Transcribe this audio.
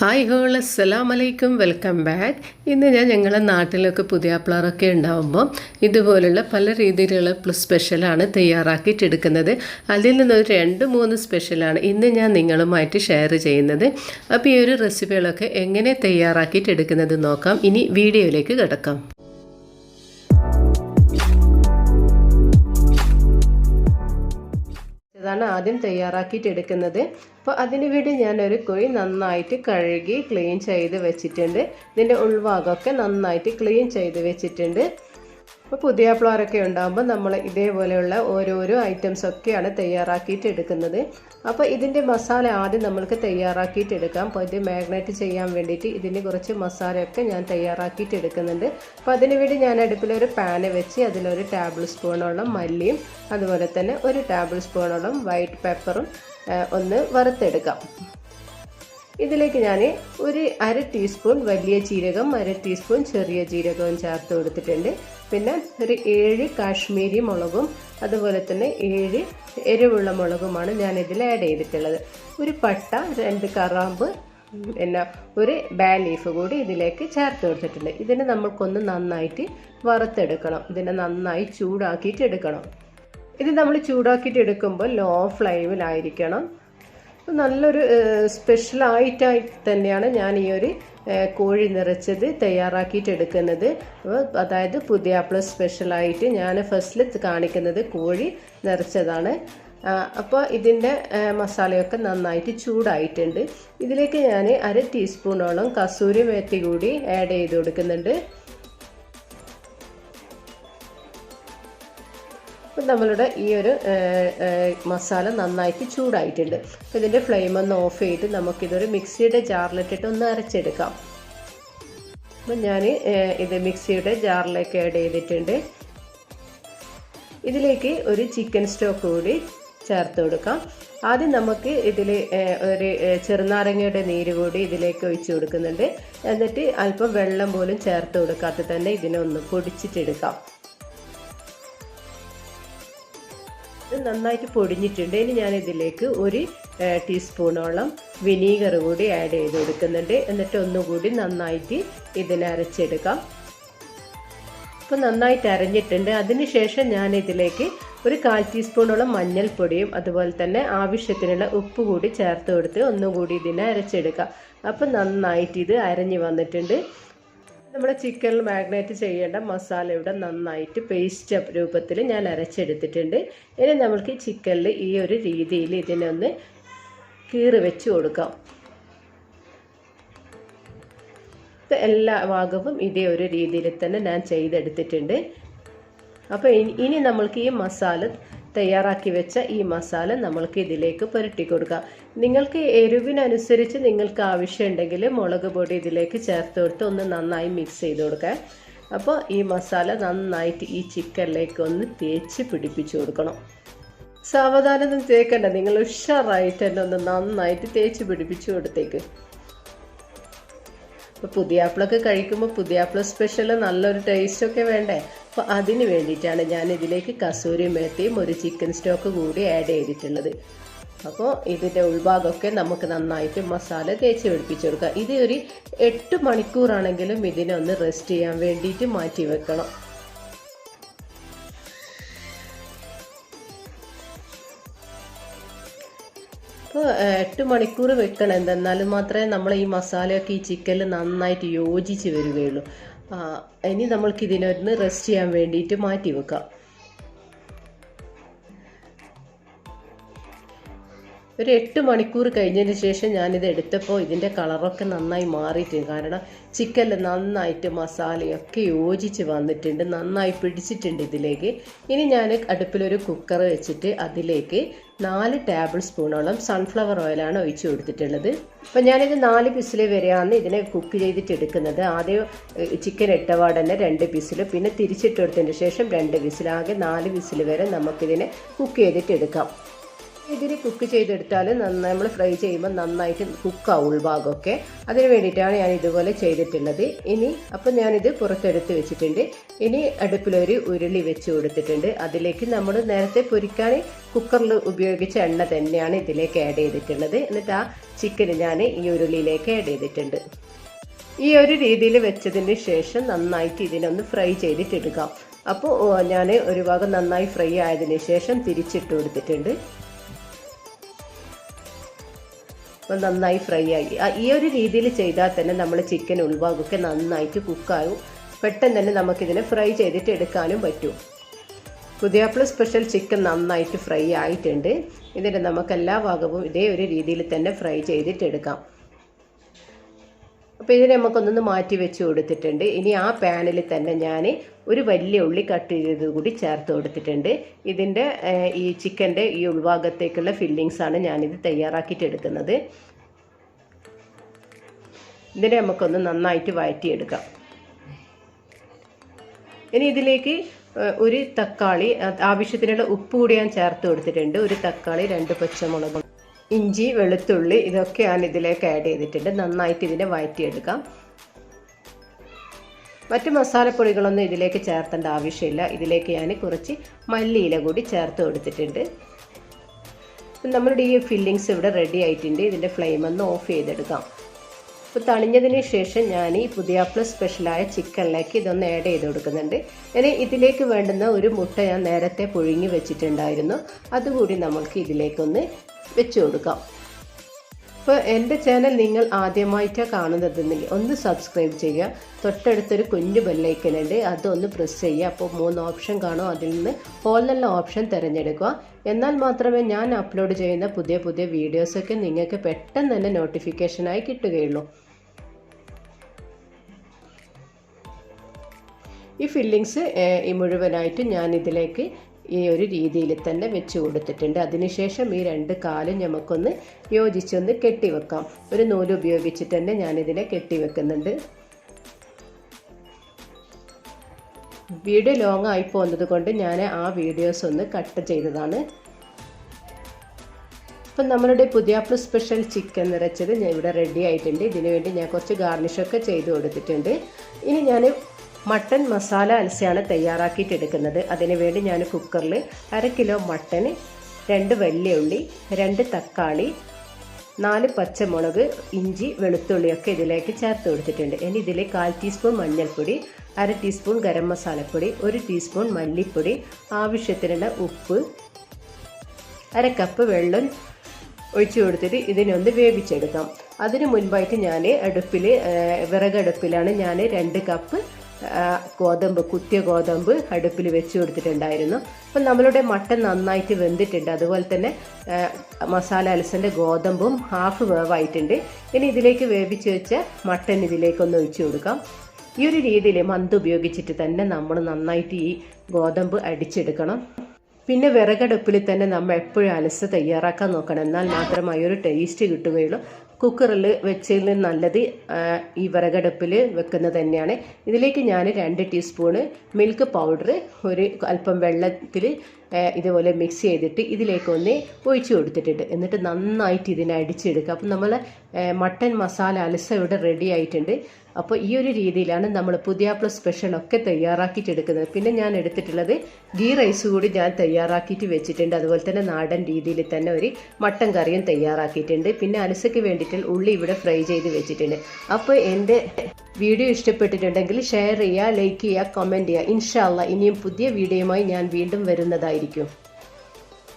Hi whole അസ്സലാം അലൈക്കും welcome back ഇന്ന് ഞാൻ ഞങ്ങളുടെ നാട്ടിലൊക്കെ പുതിയ പ്ലാറൊക്കെ ഉണ്ടാകുമ്പോൾ ഇതുപോലുള്ള പല രീതിയിലുള്ള പ്ലസ് സ്പെഷ്യലാണ് തയ്യാറാക്കിയിട്ടെടുക്കുന്നത് അതിൽ നിന്നൊരു രണ്ട് മൂന്ന് സ്പെഷ്യലാണ് ഇന്ന് ഞാൻ നിങ്ങളുമായിട്ട് ഷെയർ ചെയ്യുന്നത്. അപ്പോൾ ഈ ഒരു റെസിപ്പികളൊക്കെ എങ്ങനെ തയ്യാറാക്കിയിട്ടെടുക്കുന്നത് നോക്കാം. ഇനി വീഡിയോയിലേക്ക് കിടക്കാം. ഇതാണ് ആദ്യം തയ്യാറാക്കിയിട്ട് എടുക്കുന്നത്. അപ്പോൾ അതിന് വേണ്ടി ഞാനൊരു കുഴി നന്നായിട്ട് കഴുകി ക്ലീൻ ചെയ്ത് വെച്ചിട്ടുണ്ട്. ഇതിന്റെ ഉൾഭാഗമൊക്കെ നന്നായിട്ട് ക്ലീൻ ചെയ്ത് വെച്ചിട്ടുണ്ട്. അപ്പോൾ പുതിയ ഫ്ലോറൊക്കെ ഉണ്ടാകുമ്പോൾ നമ്മൾ ഇതേപോലെയുള്ള ഓരോരോ ഐറ്റംസ് ഒക്കെയാണ് തയ്യാറാക്കിയിട്ട് എടുക്കുന്നത്. അപ്പോൾ ഇതിന്റെ മസാല ആദ്യം നമ്മൾക്ക് തയ്യാറാക്കിയിട്ട് എടുക്കാം. അപ്പോൾ ഇത് മാഗ്നേറ്റ് ചെയ്യാൻ വേണ്ടിയിട്ട് ഇതിന് കുറച്ച് മസാലയൊക്കെ ഞാൻ തയ്യാറാക്കിയിട്ട് എടുക്കുന്നുണ്ട്. അപ്പോൾ അതിന് വേണ്ടി ഞാൻ അടുപ്പിലൊരു പാന് വെച്ച് അതിലൊരു ടേബിൾ സ്പൂണോളം മല്ലിയും അതുപോലെ തന്നെ ഒരു ടേബിൾ സ്പൂണോളം വൈറ്റ് പെപ്പറും ഒന്ന് വറുത്തെടുക്കാം. ഇതിലേക്ക് ഞാൻ ഒരു അര ടീസ്പൂൺ വലിയ ജീരകം അര ടീസ്പൂൺ ചെറിയ ജീരകവും ചേർത്ത് കൊടുത്തിട്ടുണ്ട്. പിന്നെ ഒരു ഏഴ് കാശ്മീരി മുളകും അതുപോലെ തന്നെ ഏഴ് എരിവുള്ള മുളകുമാണ് ഞാൻ ഇതിൽ ആഡ് ചെയ്തിട്ടുള്ളത്. ഒരു പട്ട രണ്ട് കറാമ്പ് പിന്നെ ഒരു ബേ ലീഫ് കൂടി ഇതിലേക്ക് ചേർത്ത് കൊടുത്തിട്ടുണ്ട്. ഇതിനെ നമ്മൾക്കൊന്ന് നന്നായിട്ട് വറുത്തെടുക്കണം. ഇതിനെ നന്നായി ചൂടാക്കിയിട്ട് എടുക്കണം. ഇത് നമ്മൾ ചൂടാക്കിയിട്ട് എടുക്കുമ്പോൾ ലോ ഫ്ലെയിമിലായിരിക്കണം നല്ലൊരു സ്പെഷ്യലായിട്ടായി തന്നെയാണ് ഞാൻ ഈ ഒരു കോഴി നിറച്ചത് തയ്യാറാക്കിയിട്ട് എടുക്കുന്നത്. അതായത് പുതിയ പ്ലസ് സ്പെഷ്യലായിട്ട് ഞാൻ ഫസ്റ്റിൽ കാണിക്കുന്നത് കോഴി നിറച്ചതാണ്. അപ്പോൾ ഇതിന്റെ മസാലയൊക്കെ നന്നായിട്ട് ചൂടായിട്ടുണ്ട്. ഇതിലേക്ക് ഞാൻ അര ടീസ്പൂണോളം കസൂരി മേത്തി കൂടി ആഡ് ചെയ്ത് കൊടുക്കുന്നുണ്ട്. അപ്പം നമ്മളുടെ ഈ ഒരു മസാല നന്നായിട്ട് ചൂടായിട്ടുണ്ട്. അപ്പോൾ ഇതിന്റെ ഫ്ലെയിം ഒന്ന് ഓഫ് ചെയ്ത് നമുക്കിതൊരു മിക്സിയുടെ ജാറിലിട്ടിട്ട് ഒന്ന് അരച്ചെടുക്കാം. അപ്പം ഞാൻ ഇത് മിക്സിയുടെ ജാറിലേക്ക് ആഡ് ചെയ്തിട്ടുണ്ട്. ഇതിലേക്ക് ഒരു ചിക്കൻ സ്റ്റോക്ക് കൂടി ചേർത്ത് കൊടുക്കാം. ആദ്യം നമുക്ക് ഇതിൽ ഒരു ചെറുനാരങ്ങയുടെ നീര് കൂടി ഇതിലേക്ക് ഒഴിച്ച് കൊടുക്കുന്നുണ്ട്. എന്നിട്ട് അല്പം വെള്ളം പോലും ചേർത്ത് കൊടുക്കാത്ത തന്നെ ഇതിനെ ഒന്ന് പൊടിച്ചിട്ടെടുക്കാം ഇത് നന്നായിട്ട് പൊടിഞ്ഞിട്ടുണ്ട്. ഇനി ഞാൻ ഇതിലേക്ക് ഒരു ടീസ്പൂണോളം വിനീഗർ കൂടി ആഡ് ചെയ്ത് കൊടുക്കുന്നുണ്ട്. എന്നിട്ട് ഒന്നുകൂടി നന്നായിട്ട് ഇതിനെ അരച്ചെടുക്കാം. അപ്പോൾ നന്നായിട്ട് അരഞ്ഞിട്ടുണ്ട്. അതിനുശേഷം ഞാൻ ഇതിലേക്ക് ഒരു കാൽ ടീസ്പൂണോളം മഞ്ഞൾപ്പൊടിയും അതുപോലെ തന്നെ ആവശ്യത്തിനുള്ള ഉപ്പ് കൂടി ചേർത്ത് കൊടുത്ത് ഒന്നുകൂടി ഇതിനെ അരച്ചെടുക്കാം. അപ്പോൾ നന്നായിട്ട് ഇത് അരഞ്ഞ് വന്നിട്ടുണ്ട്. നമ്മുടെ ചിക്കനിൽ മാഗ്നേറ്റ് ചെയ്യേണ്ട മസാല ഇവിടെ നന്നായിട്ട് പേസ്റ്റ് രൂപത്തിൽ ഞാൻ അരച്ചെടുത്തിട്ടുണ്ട്. ഇനി നമ്മൾക്ക് ചിക്കനിൽ ഈ ഒരു രീതിയിൽ ഇതിനൊന്ന് കീറി വെച്ച് കൊടുക്കാം. എല്ലാ ഭാഗവും ഇതേ ഒരു രീതിയിൽ തന്നെ ഞാൻ ചെയ്തെടുത്തിട്ടുണ്ട്. അപ്പോൾ ഇനി നമ്മൾക്ക് ഈ മസാല തയ്യാറാക്കി വെച്ച ഈ മസാല നമ്മൾക്ക് ഇതിലേക്ക് പുരട്ടി കൊടുക്കാം. നിങ്ങൾക്ക് എരിവിനനുസരിച്ച് നിങ്ങൾക്ക് ആവശ്യമുണ്ടെങ്കിൽ മുളക് പൊടി ഇതിലേക്ക് ചേർത്ത് കൊടുത്ത് ഒന്ന് നന്നായി മിക്സ് ചെയ്ത് കൊടുക്കാം. അപ്പോൾ ഈ മസാല നന്നായിട്ട് ഈ ചിക്കനിലേക്ക് ഒന്ന് തേച്ച് പിടിപ്പിച്ചു കൊടുക്കണം. സാവധാനം തേക്കണ്ട. നിങ്ങൾ ഉഷാറായിട്ട് തന്നെ ഒന്ന് നന്നായിട്ട് തേച്ച് പിടിപ്പിച്ചു കൊടുത്തേക്ക്. ഇപ്പോൾ പുതിയാപ്പിളൊക്കെ കഴിക്കുമ്പോൾ പുതിയാപ്പിള സ്പെഷ്യൽ നല്ലൊരു ടേസ്റ്റൊക്കെ വേണ്ടേ? അപ്പോൾ അതിന് വേണ്ടിയിട്ടാണ് ഞാൻ ഇതിലേക്ക് കസൂരി മേത്തിയും ഒരു ചിക്കൻ സ്റ്റോക്ക് കൂടി ആഡ് ചെയ്തിട്ടുള്ളത്. അപ്പോൾ ഇതിന്റെ ഉൾഭാഗമൊക്കെ നമുക്ക് നന്നായിട്ട് മസാല തേച്ച് പിടിപ്പിച്ച് കൊടുക്കുക. ഇത് ഒരു എട്ട് മണിക്കൂറാണെങ്കിലും ഇതിനെ ഒന്ന് റെസ്റ്റ് ചെയ്യാൻ വേണ്ടിയിട്ട് മാറ്റി വെക്കണം. അപ്പോൾ എട്ട് മണിക്കൂർ വെക്കണം. എന്തെന്നാലും മാത്രമേ നമ്മൾ ഈ മസാലയൊക്കെ ഈ ചിക്കനിൽ നന്നായിട്ട് യോജിച്ച് വരികയുള്ളൂ. ഇനി നമ്മൾക്ക് ഇതിനൊന്ന് റെസ്റ്റ് ചെയ്യാൻ വേണ്ടിയിട്ട് മാറ്റി വെക്കാം ഒരു എട്ട് മണിക്കൂർ കഴിഞ്ഞതിന് ശേഷം ഞാനിത് എടുത്തപ്പോൾ ഇതിന്റെ കളറൊക്കെ നന്നായി മാറിയിട്ടുണ്ട്. കാരണം ചിക്കനിൽ നന്നായിട്ട് മസാലയൊക്കെ യോജിച്ച് വന്നിട്ടുണ്ട്. നന്നായി പിടിച്ചിട്ടുണ്ട് ഇതിലേക്ക്. ഇനി ഞാൻ അടുപ്പിലൊരു കുക്കർ വെച്ചിട്ട് അതിലേക്ക് നാല് ടേബിൾ സ്പൂണോളം സൺഫ്ലവർ ഓയിലാണ് ഒഴിച്ചു കൊടുത്തിട്ടുള്ളത്. അപ്പം ഞാനിത് നാല് പിസിൽ വരെയാണ് ഇതിനെ കുക്ക് ചെയ്തിട്ട് എടുക്കുന്നത്. ആദ്യം ചിക്കൻ ഇട്ടപാട് തന്നെ രണ്ട് പിസിൽ പിന്നെ തിരിച്ചിട്ട് കൊടുത്തതിന് ശേഷം രണ്ട് ആകെ നാല് പീസിൽ വരെ നമുക്കിതിനെ കുക്ക് ചെയ്തിട്ട് എടുക്കാം. ഇതിൽ കുക്ക് ചെയ്തെടുത്താൽ നന്നായി നമ്മൾ ഫ്രൈ ചെയ്യുമ്പോൾ നന്നായിട്ട് കുക്കാവും ഉൾഭാഗമൊക്കെ. അതിന് വേണ്ടിയിട്ടാണ് ഞാൻ ഇതുപോലെ ചെയ്തിട്ടുള്ളത്. ഇനി അപ്പം ഞാനിത് പുറത്തെടുത്ത് വെച്ചിട്ടുണ്ട്. ഇനി അടുപ്പിലൊരു ഉരുളി വെച്ച് കൊടുത്തിട്ടുണ്ട്. അതിലേക്ക് നമ്മൾ നേരത്തെ പൊരിക്കാൻ കുക്കറിൽ ഉപയോഗിച്ച എണ്ണ തന്നെയാണ് ഇതിലേക്ക് ആഡ് ചെയ്തിട്ടുള്ളത്. എന്നിട്ട് ആ ചിക്കൻ ഞാൻ ഈ ഉരുളിയിലേക്ക് ആഡ് ചെയ്തിട്ടുണ്ട്. ഈ ഒരു രീതിയിൽ വെച്ചതിന് ശേഷം നന്നായിട്ട് ഇതിനൊന്ന് ഫ്രൈ ചെയ്തിട്ടെടുക്കാം. അപ്പോൾ ഞാൻ ഒരു ഭാഗം നന്നായി ഫ്രൈ ആയതിന് ശേഷം തിരിച്ചിട്ട് കൊടുത്തിട്ടുണ്ട്. നന്നായി ഫ്രൈ ആയി ഈ ഒരു രീതിയിൽ ചെയ്താൽ തന്നെ നമ്മൾ ചിക്കൻ ഉൾഭാഗമൊക്കെ നന്നായിട്ട് കുക്കാകും പെട്ടെന്ന് തന്നെ നമുക്കിതിനെ ഫ്രൈ ചെയ്തിട്ട് എടുക്കാനും പറ്റും. പുതിയാപ്പിള സ്പെഷ്യൽ ചിക്കൻ നന്നായിട്ട് ഫ്രൈ ആയിട്ടുണ്ട്. ഇതിന്റെ നമുക്ക് എല്ലാ ഭാഗവും ഇതേ ഒരു രീതിയിൽ തന്നെ ഫ്രൈ ചെയ്തിട്ട് എടുക്കാം. അപ്പോൾ ഇതിനെ നമുക്കൊന്നൊന്ന് മാറ്റി വെച്ച് കൊടുത്തിട്ടുണ്ട്. ഇനി ആ പാനിൽ തന്നെ ഞാൻ ഒരു വലിയ ഉള്ളി കട്ട് ചെയ്തത് കൂടി ചേർത്ത് കൊടുത്തിട്ടുണ്ട്. ഇതിന്റെ ഈ ചിക്കന്റെ ഈ ഉൾഭാഗത്തേക്കുള്ള ഫില്ലിങ്സ് ആണ് ഞാനിത് തയ്യാറാക്കിയിട്ട് എടുക്കുന്നത്. ഇതിനെ നമുക്കൊന്ന് നന്നായിട്ട് വഴറ്റിയെടുക്കാം. ഇനി ഇതിലേക്ക് ഒരു തക്കാളി ആവശ്യത്തിനുള്ള ഉപ്പ് കൂടി ഞാൻ ചേർത്ത് കൊടുത്തിട്ടുണ്ട്. ഒരു തക്കാളി രണ്ട് പച്ചമുളക് ഇഞ്ചി വെളുത്തുള്ളി ഇതൊക്കെ ഞാൻ ഇതിലേക്ക് ആഡ് ചെയ്തിട്ടുണ്ട്. നന്നായിട്ട് ഇതിനെ വഴറ്റിയെടുക്കാം മറ്റു മസാലപ്പൊടികളൊന്നും ഇതിലേക്ക് ചേർത്തേണ്ട ആവശ്യമില്ല. ഇതിലേക്ക് ഞാൻ കുറച്ച് മല്ലിയില കൂടി ചേർത്ത് കൊടുത്തിട്ടുണ്ട്. നമ്മളുടെ ഈ ഫില്ലിങ്സ് ഇവിടെ റെഡി ആയിട്ടുണ്ട്. ഇതിന്റെ ഫ്ലെയിം ഒന്ന് ഓഫ് ചെയ്തെടുക്കാം. അപ്പോൾ തണിഞ്ഞതിന് ശേഷം ഞാൻ ഈ പുതിയാപ്പിള സ്പെഷ്യലായ ചിക്കനിലേക്ക് ഇതൊന്ന് ആഡ് ചെയ്ത് കൊടുക്കുന്നുണ്ട്. ഇനി ഇതിലേക്ക് വേണ്ടുന്ന ഒരു മുട്ട ഞാൻ നേരത്തെ പുഴുങ്ങി വെച്ചിട്ടുണ്ടായിരുന്നു. അതുകൂടി നമുക്ക് ഇതിലേക്കൊന്ന് വെച്ച് കൊടുക്കാം. അപ്പോൾ എന്റെ ചാനൽ നിങ്ങൾ ആദ്യമായിട്ടാണ് കാണുന്നതെങ്കിൽ ഒന്ന് സബ്സ്ക്രൈബ് ചെയ്യുക. തൊട്ടടുത്തൊരു കുഞ്ഞു ബെല്ലൈക്കനുണ്ട് അതൊന്ന് പ്രസ് ചെയ്യുക. അപ്പോൾ മൂന്ന് ഓപ്ഷൻ കാണും. അതിൽ നിന്ന് ഹോൾ നല്ല ഓപ്ഷൻ തിരഞ്ഞെടുക്കുക. എന്നാൽ മാത്രമേ ഞാൻ അപ്ലോഡ് ചെയ്യുന്ന പുതിയ പുതിയ വീഡിയോസൊക്കെ നിങ്ങൾക്ക് പെട്ടെന്ന് തന്നെ നോട്ടിഫിക്കേഷനായി കിട്ടുകയുള്ളൂ. ഈ ഫില്ലിങ്സ് ഈ മുഴുവനായിട്ട് ഞാൻ ഇതിലേക്ക് ഈ ഒരു രീതിയിൽ തന്നെ വെച്ച് കൊടുത്തിട്ടുണ്ട്. അതിനുശേഷം ഈ രണ്ട് കാലും നമുക്കൊന്ന് യോജിച്ചൊന്ന് കെട്ടിവെക്കാം. ഒരു നൂൽ ഉപയോഗിച്ചിട്ട് തന്നെ ഞാനിതിനെ കെട്ടിവെക്കുന്നുണ്ട്. വീഡിയോ ലോങ് ആയി പോകുന്നത് കൊണ്ട് ഞാൻ ആ വീഡിയോസ് ഒന്ന് കട്ട് ചെയ്തതാണ്. അപ്പം നമ്മളുടെ പുതിയാപ്പിള സ്പെഷ്യൽ ചിക്കൻ നിറച്ചത് ഞാൻ ഇവിടെ റെഡി ആയിട്ടുണ്ട്. ഇതിനുവേണ്ടി ഞാൻ കുറച്ച് ഗാർണിഷൊക്കെ ചെയ്ത് കൊടുത്തിട്ടുണ്ട്. ഇനി ഞാൻ മട്ടൻ മസാല അൽസയാണ് തയ്യാറാക്കിയിട്ട് എടുക്കുന്നത് അതിനുവേണ്ടി ഞാൻ കുക്കറിൽ അര കിലോ മട്ടൻ രണ്ട് വെള്ളിയുള്ളി രണ്ട് തക്കാളി നാല് പച്ചമുളക് ഇഞ്ചി വെളുത്തുള്ളിയൊക്കെ ഇതിലേക്ക് ചേർത്ത് കൊടുത്തിട്ടുണ്ട്. ഇനി ഇതിൽ കാൽ ടീസ്പൂൺ മഞ്ഞൾപ്പൊടി അര ടീസ്പൂൺ ഗരം മസാലപ്പൊടി ഒരു ടീസ്പൂൺ മല്ലിപ്പൊടി ആവശ്യത്തിനുള്ള ഉപ്പ് അര കപ്പ് വെള്ളം ഒഴിച്ചു കൊടുത്തിട്ട് ഇതിനൊന്ന് വേവിച്ചെടുക്കാം. അതിന് മുൻപായിട്ട് ഞാൻ അടുപ്പിൽ വിറകടുപ്പിലാണ് ഞാൻ രണ്ട് കപ്പ് ഗോതമ്പ് കുത്തിയ ഗോതമ്പ് അടുപ്പിൽ വെച്ച് കൊടുത്തിട്ടുണ്ടായിരുന്നു. അപ്പം നമ്മളുടെ മട്ടൻ നന്നായിട്ട് വെന്തിട്ടുണ്ട്. അതുപോലെ തന്നെ മസാല അലസന്റെ ഗോതമ്പും ഹാഫ് വേവായിട്ടുണ്ട്. ഇനി ഇതിലേക്ക് വേവിച്ച് വെച്ച മട്ടൻ ഇതിലേക്കൊന്ന് ഒഴിച്ച് കൊടുക്കാം. ഈ ഒരു രീതിയിൽ മന്ത് ഉപയോഗിച്ചിട്ട് തന്നെ നമ്മൾ നന്നായിട്ട് ഈ ഗോതമ്പ് അടിച്ചെടുക്കണം. പിന്നെ വിറകടുപ്പിൽ തന്നെ നമ്മൾ എപ്പോഴും അലസ തയ്യാറാക്കാൻ നോക്കണം. എന്നാൽ മാത്രമേ ഒരു ടേസ്റ്റ് കിട്ടുകയുള്ളൂ. കുക്കറിൽ വെച്ചതിൽ നല്ലത് ഈ വിറകടുപ്പിൽ വെക്കുന്നത് തന്നെയാണ്. ഇതിലേക്ക് ഞാൻ രണ്ട് ടീസ്പൂണ് മിൽക്ക് പൗഡർ ഒരു അല്പം വെള്ളത്തിൽ ഇതുപോലെ മിക്സ് ചെയ്തിട്ട് ഇതിലേക്ക് ഒന്ന് ഒഴിച്ചു കൊടുത്തിട്ടുണ്ട്. എന്നിട്ട് നന്നായിട്ട് ഇതിനെ അടിച്ചെടുക്കുക. അപ്പം നമ്മൾ മട്ടൻ മസാല അലസ ഇവിടെ റെഡി ആയിട്ടുണ്ട്. അപ്പോൾ ഈ ഒരു രീതിയിലാണ് നമ്മൾ പുതിയ പ്ലസ് സ്പെഷ്യലൊക്കെ തയ്യാറാക്കിയിട്ട് എടുക്കുന്നത് പിന്നെ ഞാൻ എടുത്തിട്ടുള്ളത് ഗീ റൈസ് കൂടി ഞാൻ തയ്യാറാക്കിയിട്ട് വെച്ചിട്ടുണ്ട്. അതുപോലെ തന്നെ നാടൻ രീതിയിൽ തന്നെ ഒരു മട്ടൻ കറിയും തയ്യാറാക്കിയിട്ടുണ്ട്. പിന്നെ അലസയ്ക്ക് വേണ്ടിയിട്ട് ഉള്ളി ഇവിടെ ഫ്രൈ ചെയ്ത് വെച്ചിട്ടുണ്ട്. അപ്പോൾ എന്റെ വീഡിയോ ഇഷ്ടപ്പെട്ടിട്ടുണ്ടെങ്കിൽ ഷെയർ ചെയ്യുക ലൈക്ക് ചെയ്യുക കമന്റ് ചെയ്യുക. ഇൻഷാല്ല ഇനിയും പുതിയ വീഡിയോയുമായി ഞാൻ വീണ്ടും വരുന്നതായിരിക്കും.